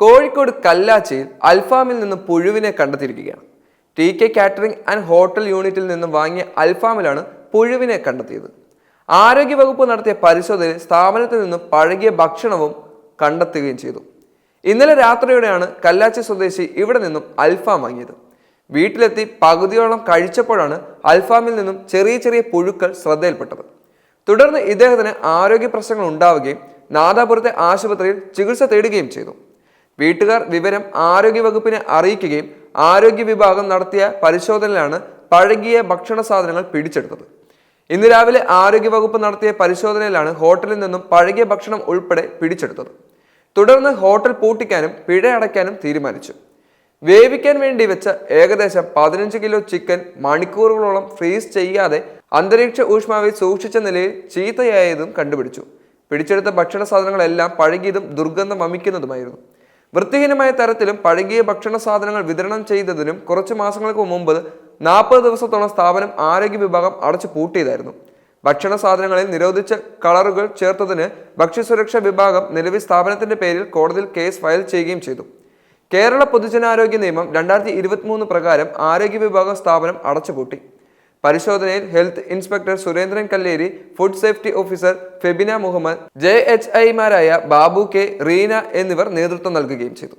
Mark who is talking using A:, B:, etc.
A: കോഴിക്കോട് കല്ലാച്ചിയിൽ അൽഫാമിൽ നിന്ന് പുഴുവിനെ കണ്ടെത്തിയിരിക്കുകയാണ്. T K catering and hotel യൂണിറ്റിൽ നിന്നും വാങ്ങിയ അൽഫാമിലാണ് പുഴുവിനെ കണ്ടെത്തിയത്. ആരോഗ്യവകുപ്പ് നടത്തിയ പരിശോധനയിൽ സ്ഥാപനത്തിൽ നിന്നും പഴകിയ ഭക്ഷണവും കണ്ടെത്തുകയും ചെയ്തു. ഇന്നലെ രാത്രിയോടെയാണ് കല്ലാച്ചി സ്വദേശി ഇവിടെ നിന്നും അൽഫാം വാങ്ങിയത്. വീട്ടിലെത്തി പകുതിയോളം കഴിച്ചപ്പോഴാണ് അൽഫാമിൽ നിന്നും ചെറിയ ചെറിയ പുഴുക്കൾ ശ്രദ്ധയിൽപ്പെട്ടത്. തുടർന്ന് ഇദ്ദേഹത്തിന് ആരോഗ്യ പ്രശ്നങ്ങൾ ഉണ്ടാവുകയും നാദാപുരത്തെ ആശുപത്രിയിൽ ചികിത്സ തേടുകയും ചെയ്തു. വീട്ടുകാർ വിവരം ആരോഗ്യ വകുപ്പിനെ അറിയിക്കുകയും ആരോഗ്യ വിഭാഗം നടത്തിയ പരിശോധനയിലാണ് പഴകിയ ഭക്ഷണ സാധനങ്ങൾ പിടിച്ചെടുത്തത്. ഇന്ന് രാവിലെ ആരോഗ്യ വകുപ്പ് നടത്തിയ പരിശോധനയിലാണ് ഹോട്ടലിൽ നിന്നും പഴകിയ ഭക്ഷണം ഉൾപ്പെടെ പിടിച്ചെടുത്തത്. തുടർന്ന് ഹോട്ടൽ പൂട്ടിക്കാനും പിഴ അടയ്ക്കാനും തീരുമാനിച്ചു. വേവിക്കാൻ വേണ്ടി വെച്ച ഏകദേശം പതിനഞ്ച് കിലോ ചിക്കൻ മണിക്കൂറുകളോളം ഫ്രീസ് ചെയ്യാതെ അന്തരീക്ഷ ഊഷ്മാവിൽ സൂക്ഷിച്ച നിലയിൽ ചീത്തയായതും കണ്ടുപിടിച്ചു. പിടിച്ചെടുത്ത ഭക്ഷണ സാധനങ്ങളെല്ലാം പഴകിയതും ദുർഗന്ധം വമിക്കുന്നതുമായിരുന്നു. വൃത്തിഹീനമായ തരത്തിലും പഴകിയ ഭക്ഷണ സാധനങ്ങൾ വിതരണം ചെയ്തതിനും കുറച്ച് മാസങ്ങൾക്ക് മുമ്പ് നാൽപ്പത് ദിവസത്തോളം സ്ഥാപനം ആരോഗ്യ വിഭാഗം അടച്ചു പൂട്ടിയതായിരുന്നു. ഭക്ഷണ സാധനങ്ങളിൽ നിരോധിച്ച കളറുകൾ ചേർത്തതിന് ഭക്ഷ്യസുരക്ഷാ വിഭാഗം നിലവിൽ സ്ഥാപനത്തിന്റെ പേരിൽ കോടതിയിൽ കേസ് ഫയൽ ചെയ്യുകയും ചെയ്തു. കേരള പൊതുജനാരോഗ്യ നിയമം രണ്ടായിരത്തി പ്രകാരം ആരോഗ്യ വിഭാഗം സ്ഥാപനം അടച്ചുപൂട്ടി. പരിശോധനയിൽ health inspector Surendran Kalleri food safety officer Febina Muhammad J H ഐമാരായ ബാബു കെ റീന എന്നിവർ നേതൃത്വം നൽകുകയും ചെയ്തു.